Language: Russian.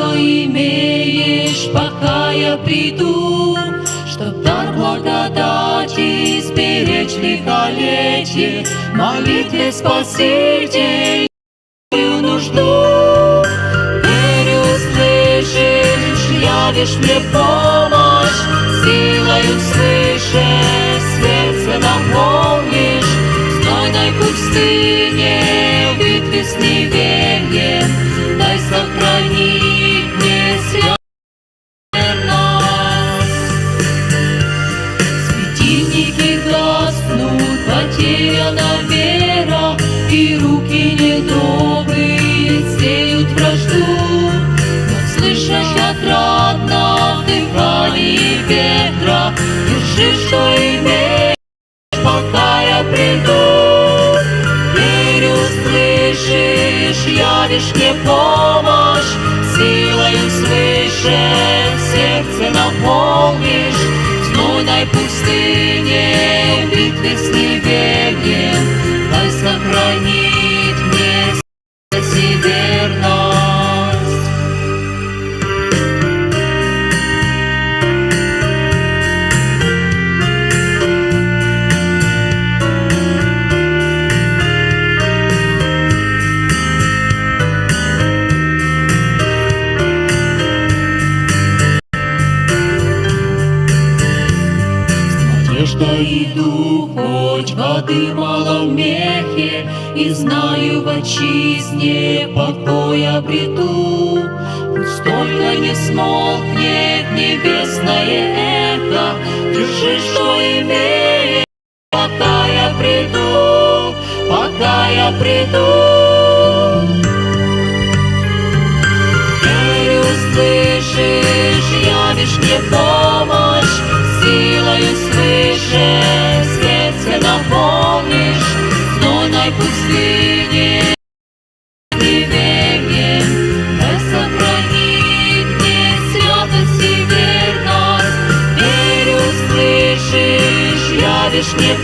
что имеешь, пока я приду, Чтоб дар благодати сберечь лихолетие, Молитве Спаситель мою нужду. Верю, слышишь, явишь мне помощь, Силою свыше сердце наполнишь, знойной пустыне, в битве с неверием, вражду. Но слышишь отрадно в дыхании ветра, Держи, что имеешь, пока я приду. Верю, слышишь, явишь мне помощь, Силою свыше сердце наполнишь, В знойной пустыне, в битве с неверием, Надежда иду, хоть воды мало в мехе, И знаю в отчизне покой обрету. Пусть только не смолкнет небесное эхо, Держи, что имеешь, пока я приду, пока я приду. Верю, слышишь, явишь мне помощь, слышишь, явишь мне